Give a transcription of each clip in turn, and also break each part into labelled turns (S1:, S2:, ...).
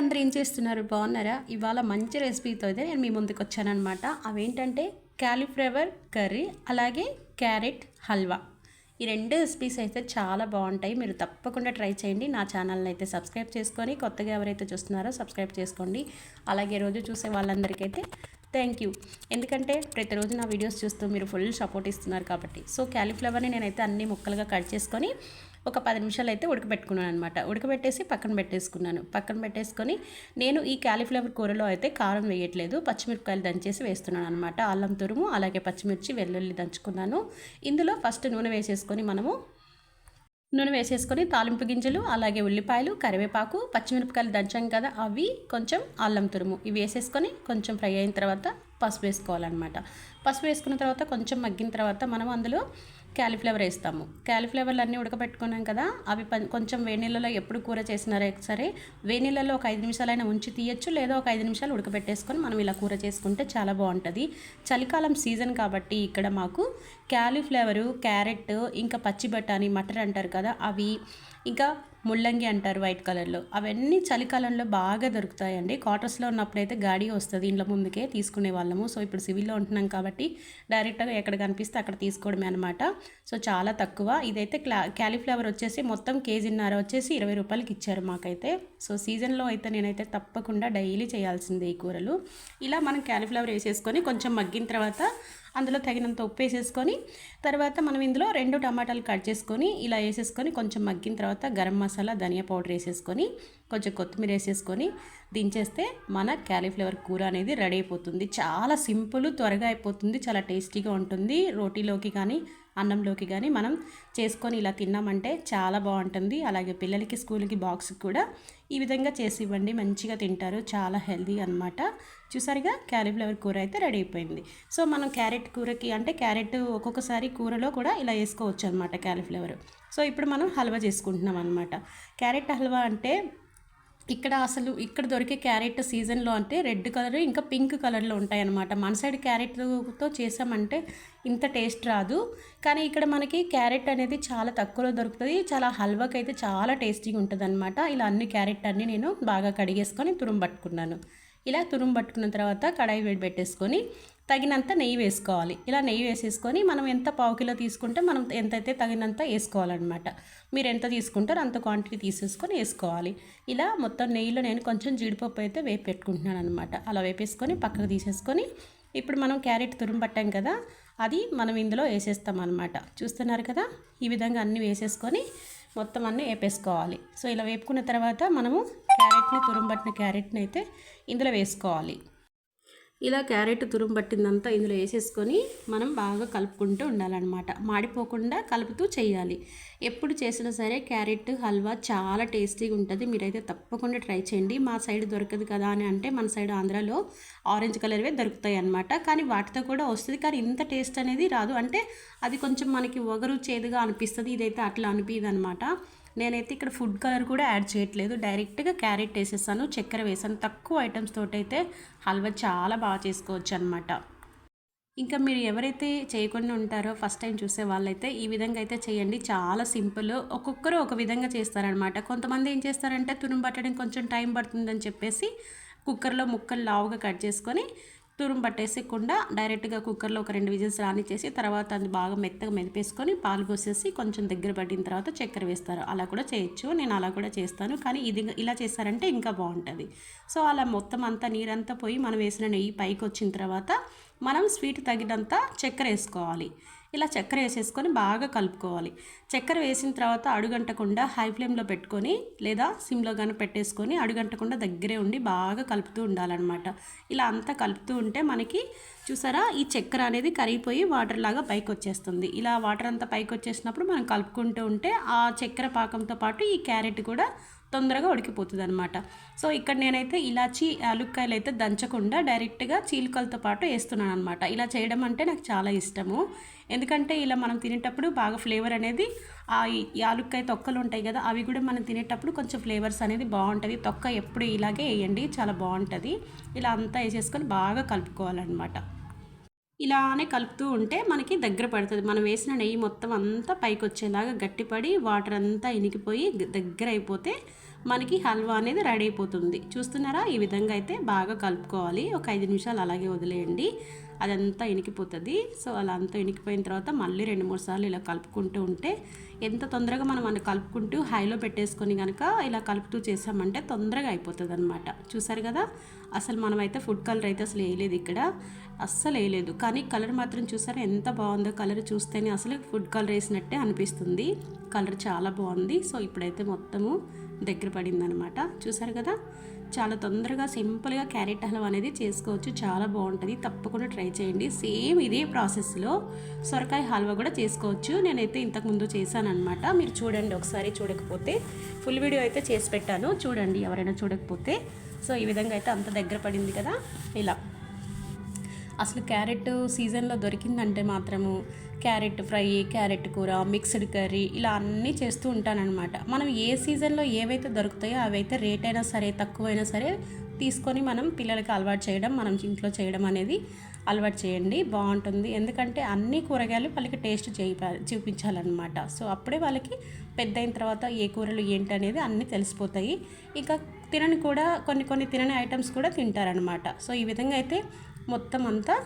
S1: అందరూ ఏం చేస్తున్నారు? బాగున్నారా? ఇవాళ మంచి రెసిపీతో అయితే నేను మీ ముందుకు వచ్చానమాట అవేంటంటే క్యాలీఫ్లవర్ కర్రీ అలాగే క్యారెట్ హల్వా. ఈ రెండు రెసిపీస్ అయితే చాలా బాగుంటాయి. మీరు తప్పకుండా ట్రై చేయండి. నా ఛానల్ని అయితే సబ్స్క్రైబ్ చేసుకొని కొత్తగా ఎవరైతే చూస్తున్నారో సబ్స్క్రైబ్ చేసుకోండి. అలాగే రోజు చూసే వాళ్ళందరికీ అయితే థ్యాంక్ యూ ఎందుకంటే ప్రతిరోజు నా వీడియోస్ చూస్తూ మీరు ఫుల్ సపోర్ట్ ఇస్తున్నారు కాబట్టి. సో క్యాలీఫ్లవర్ని నేనైతే అన్ని ముక్కలుగా కట్ చేసుకొని ఒక పది నిమిషాలు అయితే ఉడకబెట్టుకున్నాను అనమాట ఉడకబెట్టేసి పక్కన పెట్టేసుకున్నాను. పక్కన పెట్టేసుకొని నేను ఈ క్యాలీఫ్లవర్ కూరలో అయితే కారం వేయట్లేదు. పచ్చిమిరపకాయలు దంచేసి వేస్తున్నాను అనమాట అల్లం తురుము అలాగే పచ్చిమిర్చి వెల్లుల్లి దంచుకున్నాను. ఇందులో ఫస్ట్ నూనె వేసేసుకొని మనము నూనె వేసేసుకొని తాలింపు గింజలు అలాగే ఉల్లిపాయలు కరివేపాకు పచ్చిమిరపకాయలు దంచాం కదా అవి కొంచెం అల్లం తురుము. ఇవి వేసేసుకొని కొంచెం ఫ్రై అయిన తర్వాత పసుపు వేసుకోవాలన్నమాట. పసుపు వేసుకున్న తర్వాత కొంచెం మగ్గిన తర్వాత మనం అందులో క్యాలీఫ్లవర్ వేస్తాము. క్యాలీఫ్లవర్లు అన్నీ ఉడకబెట్టుకున్నాం కదా అవి కొంచెం వేనీళ్ళలో ఎప్పుడు కూర చేసినారే సరే వేనీళ్ళలో ఒక ఐదు నిమిషాలైనా ఉంచి తీయచ్చు లేదా ఒక ఐదు నిమిషాలు ఉడకబెట్టేసుకొని మనం ఇలా కూర చేసుకుంటే చాలా బాగుంటుంది. చలికాలం సీజన్ కాబట్టి ఇక్కడ మాకు క్యాలీఫ్లవరు క్యారెట్ ఇంకా పచ్చి బఠానీ మటర్ అంటారు కదా అవి ఇంకా ముల్లంగి అంటారు వైట్ కలర్లో. అవన్నీ చలికాలంలో బాగా దొరుకుతాయండి. క్వార్టర్స్లో ఉన్నప్పుడైతే గాడి వస్తుంది. ఇంట్లో ముందుకే తీసుకునే వాళ్ళము. సో ఇప్పుడు సివిల్లో ఉంటున్నాం కాబట్టి డైరెక్ట్గా ఎక్కడ కనిపిస్తే అక్కడ తీసుకోవడమే అనమాట సో చాలా తక్కువ. ఇదైతే క్లా క్యాలీఫ్లవర్ వచ్చేసి మొత్తం కేజీన్నర వచ్చేసి ఇరవై రూపాయలకి ఇచ్చారు మాకైతే. సో సీజన్లో అయితే నేనైతే తప్పకుండా డైలీ చేయాల్సిందే ఈ కూరలు. ఇలా మనం క్యాలీఫ్లవర్ వేసేసుకొని కొంచెం మగ్గిన తర్వాత అందులో తగినంత ఉప్పు వేసేసుకొని తర్వాత మనం ఇందులో రెండు టమాటాలు కట్ చేసుకొని ఇలా వేసేసుకొని కొంచెం మగ్గిన తర్వాత గరం మసాలా ధనియా పౌడర్ వేసేసుకొని కొంచెం కొత్తిమీర వేసేసుకొని దించేస్తే మన క్యాలీఫ్లవర్ కూర అనేది రెడీ అయిపోతుంది. చాలా సింపుల్ త్వరగా అయిపోతుంది. చాలా టేస్టీగా ఉంటుంది. రోటీలోకి కానీ అన్నంలోకి కానీ మనం చేసుకొని ఇలా తిన్నామంటే చాలా బాగుంటుంది. అలాగే పిల్లలకి స్కూల్కి బాక్స్కి కూడా ఈ విధంగా చేసి ఇవ్వండి. మంచిగా తింటారు. చాలా హెల్దీ అనమాట చూసారిగా క్యాలీఫ్లవర్ కూర అయితే రెడీ అయిపోయింది. సో మనం క్యారెట్ కూరకి అంటే క్యారెట్ ఒక్కొక్కసారి కూరలో కూడా ఇలా వేసుకోవచ్చు అనమాట క్యాలీఫ్లవర్. సో ఇప్పుడు మనం హల్వా చేసుకుంటున్నాం అనమాట క్యారెట్ హల్వా అంటే ఇక్కడ అసలు ఇక్కడ దొరికే క్యారెట్ సీజన్లో అంటే రెడ్ కలర్ ఇంకా పింక్ కలర్లో ఉంటాయి అన్నమాట మన సైడ్ క్యారెట్తో చేసామంటే ఇంత టేస్ట్ రాదు. కానీ ఇక్కడ మనకి క్యారెట్ అనేది చాలా తక్కువలో దొరుకుతుంది. చాలా హల్వాకి అయితే చాలా టేస్టీగా ఉంటుంది అనమాట ఇలా అన్ని క్యారెట్ అన్నీ నేను బాగా కడిగేసుకొని తురుం పట్టుకున్నాను. ఇలా తురుము పట్టుకున్న తర్వాత కడాయి వేడి పెట్టేసుకొని తగినంత నెయ్యి వేసుకోవాలి. ఇలా నెయ్యి వేసేసుకొని మనం ఎంత పావు కిలో తీసుకుంటే మనం ఎంతైతే తగినంత వేసుకోవాలన్నమాట. మీరు ఎంత తీసుకుంటారో అంత క్వాంటిటీ తీసేసుకొని వేసుకోవాలి. ఇలా మొత్తం నెయ్యిలో నేను కొంచెం జీడిపప్పు అయితే వేపి పెట్టుకుంటున్నాను అనమాట అలా వేపేసుకొని పక్కకు తీసేసుకొని ఇప్పుడు మనం క్యారెట్ తురుంబట్టాం కదా అది మనం ఇందులో వేసేస్తాం అనమాట చూస్తున్నారు కదా? ఈ విధంగా అన్నీ వేసేసుకొని మొత్తం అన్నీ వేపేసుకోవాలి. సో ఇలా వేపుకున్న తర్వాత మనము క్యారెట్ని తురుంబట్టిన క్యారెట్ని అయితే ఇందులో వేసుకోవాలి. ఇలా క్యారెట్ తురుము పట్టిందంతా ఇందులో వేసేసుకొని మనం బాగా కలుపుకుంటూ ఉండాలన్నమాట. మాడిపోకుండా కలుపుతూ చేయాలి. ఎప్పుడు చేసినా సరే క్యారెట్ హల్వా చాలా టేస్టీగా ఉంటుంది. మీరైతే తప్పకుండా ట్రై చేయండి. మా సైడ్ దొరకదు కదా అని అంటే మన సైడ్ ఆంధ్రాలో ఆరెంజ్ కలర్వే దొరుకుతాయి అనమాట కానీ వాటితో కూడా వస్తుంది. కానీ ఇంత టేస్ట్ అనేది రాదు. అంటే అది కొంచెం మనకి ఒగరు చేదుగా అనిపిస్తుంది. ఇదైతే అట్లా అనిపించదు అనమాట నేనైతే ఇక్కడ ఫుడ్ కలర్ కూడా యాడ్ చేయట్లేదు. డైరెక్ట్గా క్యారెట్ వేసేసాను చక్కెర వేసాను. తక్కువ ఐటమ్స్ తోటైతే హల్వా చాలా బాగా చేసుకోవచ్చు అనమాట ఇంకా మీరు ఎవరైతే చేయకుండా ఉంటారో ఫస్ట్ టైం చూసే వాళ్ళైతే ఈ విధంగా అయితే చేయండి. చాలా సింపుల్. ఒక్కొక్కరు ఒక విధంగా చేస్తారనమాట కొంతమంది ఏం చేస్తారంటే తురుము పట్టడం కొంచెం టైం పడుతుందని చెప్పేసి కుక్కర్లో ముక్కలు లావుగా కట్ చేసుకొని తురుము పట్టేసేయకుండా డైరెక్ట్గా కుక్కర్లో ఒక రెండు విజిల్స్ రానిచ్చేసి తర్వాత అది బాగా మెత్తగా మెదిపేసుకొని పాలు పోసేసి కొంచెం దగ్గర పడిన తర్వాత చక్కెర వేస్తారు. అలా కూడా చేయొచ్చు. నేను అలా కూడా చేస్తాను. కానీ ఇది ఇలా చేస్తారంటే ఇంకా బాగుంటుంది. సో అలా మొత్తం అంతా నీరంతా పోయి మనం వేసిన నెయ్యి పైకి వచ్చిన తర్వాత మనం స్వీట్ తగినంత చక్కెర వేసుకోవాలి. ఇలా చక్కెర వేసేసుకొని బాగా కలుపుకోవాలి. చక్కెర వేసిన తర్వాత అడుగంటకుండా హై ఫ్లేమ్లో పెట్టుకొని లేదా సిమ్లో కానీ పెట్టేసుకొని అడుగంటకుండా దగ్గరే ఉండి బాగా కలుపుతూ ఉండాలన్నమాట. ఇలా అంతా కలుపుతూ ఉంటే మనకి చూసారా ఈ చక్కెర అనేది కరిగిపోయి వాటర్ లాగా పైకి వచ్చేస్తుంది ఇలా వాటర్ అంతా పైకి వచ్చేసినప్పుడు మనం కలుపుకుంటూ ఉంటే ఆ చక్కెర పాకంతో పాటు ఈ క్యారెట్ కూడా తొందరగా ఉడికిపోతుంది అనమాట సో ఇక్కడ నేనైతే ఇలాచి యాలుక్కాయలు అయితే దంచకుండా డైరెక్ట్గా చీలికలతో పాటు వేస్తున్నాను అనమాట ఇలా చేయడం అంటే నాకు చాలా ఇష్టము. ఎందుకంటే ఇలా మనం తినేటప్పుడు బాగా ఫ్లేవర్ అనేది ఆ యాలుక్కాయ తొక్కలు ఉంటాయి కదా అవి కూడా మనం తినేటప్పుడు కొంచెం ఫ్లేవర్స్ అనేది బాగుంటుంది. తొక్క ఎప్పుడు ఇలాగే వేయండి చాలా బాగుంటుంది. ఇలా అంతా వేసేసుకొని బాగా కలుపుకోవాలన్నమాట. ఇలానే కలుపుతూ ఉంటే మనకి దగ్గర పడుతుంది. మనం వేసిన నెయ్యి మొత్తం అంతా పైకి వచ్చేలాగా గట్టిపడి వాటర్ అంతా ఇనికిపోయి దగ్గర అయిపోతే మనకి హల్వా అనేది రెడీ అయిపోతుంది. చూస్తున్నారా? ఈ విధంగా అయితే బాగా కలుపుకోవాలి. ఒక ఐదు నిమిషాలు అలాగే వదిలేయండి. అదంతా ఇనికిపోతుంది. సో అలా అంతా ఇనికిపోయిన తర్వాత మళ్ళీ రెండు మూడు సార్లు ఇలా కలుపుకుంటూ ఉంటే ఎంత తొందరగా మనం అన్ని కలుపుకుంటూ హైలో పెట్టేసుకొని కనుక ఇలా కలుపుతూ చేసామంటే తొందరగా అయిపోతుంది అనమాట చూసారు కదా? అసలు మనమైతే ఫుడ్ కలర్ అయితే అసలు వేయలేదు ఇక్కడ. అస్సలు వేయలేదు. కానీ కలర్ మాత్రం చూసారా? ఎంత బాగుందో కలర్ చూస్తేనే అసలు ఫుడ్ కలర్ వేసినట్టే అనిపిస్తుంది. కలర్ చాలా బాగుంది. సో ఇప్పుడైతే మొత్తము దగ్గర పడిందనమాట. చూసారు కదా? చాలా తొందరగా సింపుల్గా క్యారెట్ హల్వా అనేది చేసుకోవచ్చు. చాలా బాగుంటుంది. తప్పకుండా ట్రై చేయండి. సేమ్ ఇదే ప్రాసెస్లో సొరకాయ హల్వా కూడా చేసుకోవచ్చు. నేనైతే ఇంతకుముందు చేశానమాట మీరు చూడండి ఒకసారి చూడకపోతే. ఫుల్ వీడియో అయితే చేసి పెట్టాను. చూడండి ఎవరైనా చూడకపోతే. సో ఈ విధంగా అయితే అంత దగ్గర పడింది కదా? ఇలా. అసలు క్యారెట్ సీజన్లో దొరికిందంటే మాత్రము క్యారెట్ ఫ్రై క్యారెట్ కూర మిక్స్డ్ కర్రీ ఇలా అన్నీ చేస్తూ ఉంటానన్నమాట. మనం ఏ సీజన్లో ఏవైతే దొరుకుతాయో అవైతే రేట్ అయినా సరే తక్కువైనా సరే తీసుకొని మనం పిల్లలకి అలవాటు చేయడం మనం ఇంట్లో చేయడం అనేది అలవాటు చేయండి. బాగుంటుంది. ఎందుకంటే అన్ని కూరగాయలు వాళ్ళకి టేస్ట్ చేయ చూపించాలన్నమాట. సో అప్పుడే వాళ్ళకి పెద్ద అయిన తర్వాత ఏ కూరలు ఏంటి అనేది అన్నీ తెలిసిపోతాయి. ఇంకా తినని కూడా కొన్ని కొన్ని తినని ఐటమ్స్ కూడా తింటారనమాట సో ఈ విధంగా అయితే మొత్తం అంతా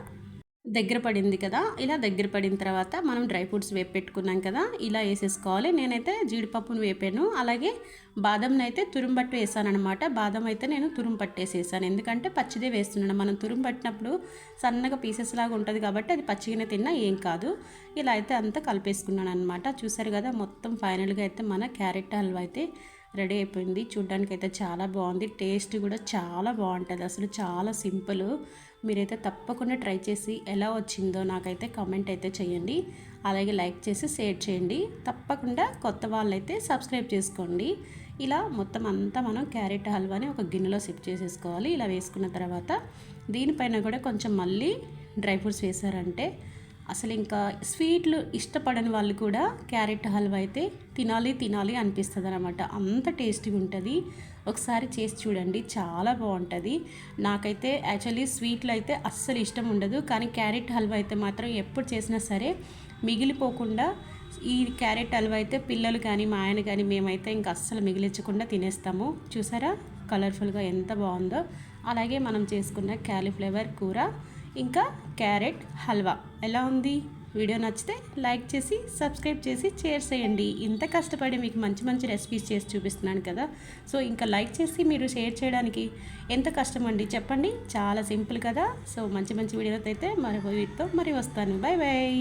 S1: దగ్గర పడింది కదా. ఇలా దగ్గర పడిన తర్వాత మనం డ్రై ఫ్రూట్స్ వేపు పెట్టుకున్నాం కదా. ఇలా వేసేసుకోవాలి. నేనైతే జీడిపప్పును వేపాను. అలాగే బాదంను అయితే తురుంబట్టు వేసాను అనమాట బాదం అయితే నేను తురుంపట్టు వేసేసాను. ఎందుకంటే పచ్చిదే వేస్తున్నాను. మనం తురుంపట్టినప్పుడు సన్నగా పీసెస్ లాగా ఉంటుంది కాబట్టి అది పచ్చిగానే తిన్నా ఏం కాదు. ఇలా అయితే అంతా కలిపేసుకున్నాను అనమాట చూసారు కదా మొత్తం ఫైనల్గా అయితే మన క్యారెట్ హల్వా అయితే రెడీ అయిపోయింది. చూడ్డానికి అయితే చాలా బాగుంది. టేస్ట్ కూడా చాలా బాగుంటుంది. అసలు చాలా సింపుల్. మీరైతే తప్పకుండా ట్రై చేసి ఎలా వచ్చిందో నాకైతే కామెంట్ అయితే చేయండి. అలాగే లైక్ చేసి షేర్ చేయండి. తప్పకుండా కొత్త వాళ్ళైతే సబ్స్క్రైబ్ చేసుకోండి. ఇలా మొత్తం అంతా మనం క్యారెట్ హల్వాని ఒక గిన్నెలో సిప్ చేసేసుకోవాలి. ఇలా వేసుకున్న తర్వాత దీనిపైన కూడా కొంచెం మళ్ళీ డ్రై ఫ్రూట్స్ వేసారంటే అసలు ఇంకా స్వీట్లు ఇష్టపడని వాళ్ళు కూడా క్యారెట్ హల్వా అయితే తినాలి తినాలి అనిపిస్తుంది అనమాట అంత టేస్టీగా ఉంటుంది ఒకసారి చేసి చూడండి చాలా బాగుంటుంది. నాకైతే యాక్చువల్లీ స్వీట్లు అయితే అస్సలు ఇష్టం ఉండదు కానీ క్యారెట్ హల్వా అయితే మాత్రం ఎప్పుడు చేసినా సరే మిగిలిపోకుండా ఈ క్యారెట్ హల్వా అయితే పిల్లలు కానీ మా ఆయన కానీ మేమైతే ఇంకా అస్సలు మిగిలించకుండా తినేస్తాము. చూసారా? కలర్ఫుల్గా ఎంత బాగుందో. అలాగే మనం చేసుకున్న క్యాలీఫ్లవర్ కూర ఇంకా క్యారెట్ హల్వా. ఎలా ఉంది? వీడియో నచ్చితే లైక్ చేసి సబ్స్క్రైబ్ చేసి షేర్ చేయండి. ఇంత కష్టపడి మీకు మంచి మంచి రెసిపీస్ చేసి చూపిస్తున్నాను కదా. సో ఇంకా లైక్ చేసి మీరు షేర్ చేయడానికి ఎంత కష్టం అండి చెప్పండి. చాలా సింపుల్ కదా. సో మంచి మంచి వీడియోతో అయితే మరి వీటితో మరి వస్తాను. Bye bye